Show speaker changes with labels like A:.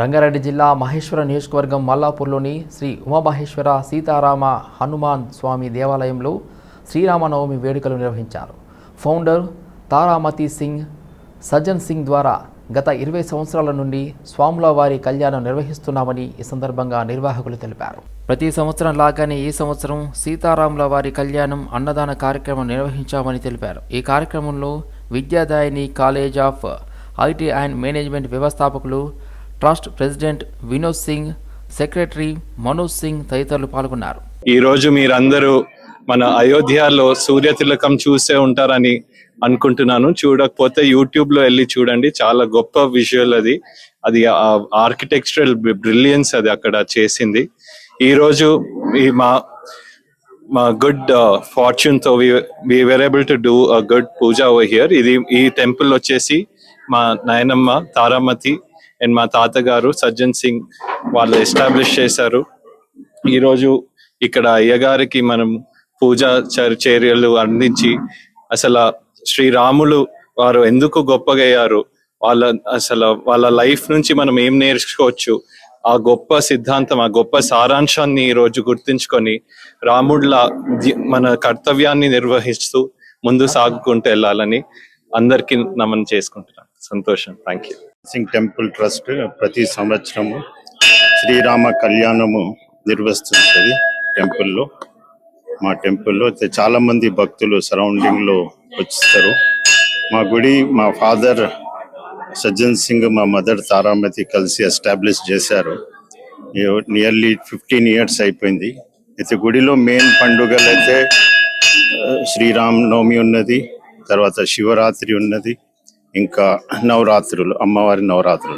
A: రంగారెడ్డి జిల్లా మహేశ్వర నియోజకవర్గం మల్లాపూర్లోని శ్రీ ఉమామహేశ్వర సీతారామ హనుమాన్ స్వామి దేవాలయంలో శ్రీరామనవమి వేడుకలు నిర్వహించారు. ఫౌండర్ తారామతి సింగ్ సజ్జన్ సింగ్ ద్వారా గత ఇరవై సంవత్సరాల నుండి స్వాముల వారి కళ్యాణం నిర్వహిస్తున్నామని ఈ సందర్భంగా నిర్వాహకులు తెలిపారు. ప్రతి సంవత్సరం లాగానే ఈ సంవత్సరం సీతారాముల వారి కళ్యాణం అన్నదాన కార్యక్రమం నిర్వహించామని తెలిపారు. ఈ కార్యక్రమంలో Vidyadayini college of IT and management వ్యవస్థాపకులు trust president Vinod Singh secretary Manoj Singh తదితరులు పాల్గొన్నారు.
B: ఈ రోజు మీరందరూ మన అయోధ్యలో సూర్య తిలకం చూసే ఉంటారని అనుకుంటున్నాను. చూడకపోతే యూట్యూబ్లో వెళ్ళి చూడండి. చాలా గొప్ప విజువల్ అది. అది ఆర్కిటెక్చరల్ బ్రిలియన్స్ అది అక్కడ చేసింది. ఈరోజు ఈ మా మా good ఫార్చ్యూన్తో we were able to do a good puja over here ఇది ఈ టెంపుల్ వచ్చేసి మా నాయనమ్మ తారామతి అండ్ మా తాతగారు సజ్జన్ సింగ్ వాళ్ళు ఎస్టాబ్లిష్ చేశారు. ఈ రోజు ఇక్కడ అయ్యగారికి మనం పూజ చర్- చర్యలు అందించి అసలు శ్రీరాములు వారు ఎందుకు గొప్పగా అయ్యారు? వాళ్ళ అసలు వాళ్ళ లైఫ్ నుంచి మనం ఏం నేర్చుకోవచ్చు? ఆ గొప్ప సిద్ధాంతం ఆ గొప్ప సారాంశాన్ని ఈ రోజు గుర్తించుకొని రాముడిల మన కర్తవ్యాన్ని నిర్వహిస్తూ ముందు సాగుకుంటూ వెళ్ళాలని అందరికీ నమన్ చేసుకుంటున్నాను. సంతోషం. Thank you
C: Singh temple trust ప్రతి సంవత్సరము శ్రీరామ కళ్యాణము నిర్వహిస్తుంటుంది టెంపుల్లో. మా టెంపుల్లో అయితే చాలా మంది భక్తులు సరౌండింగ్లో వచ్చిస్తారు. మా గుడి మా ఫాదర్ సజ్జన్ సింగ్ మా మదర్ తారామతి కలిసి ఎస్టాబ్లిష్ చేశారు. నియర్లీ ఫిఫ్టీన్ ఇయర్స్ అయిపోయింది. అయితే గుడిలో మెయిన్ పండుగలు అయితే ఆ, శ్రీరామ్ నవమి ఉన్నది తర్వాత శివరాత్రి ఉన్నది ఇంకా నవరాత్రులు అమ్మవారి నవరాత్రులు.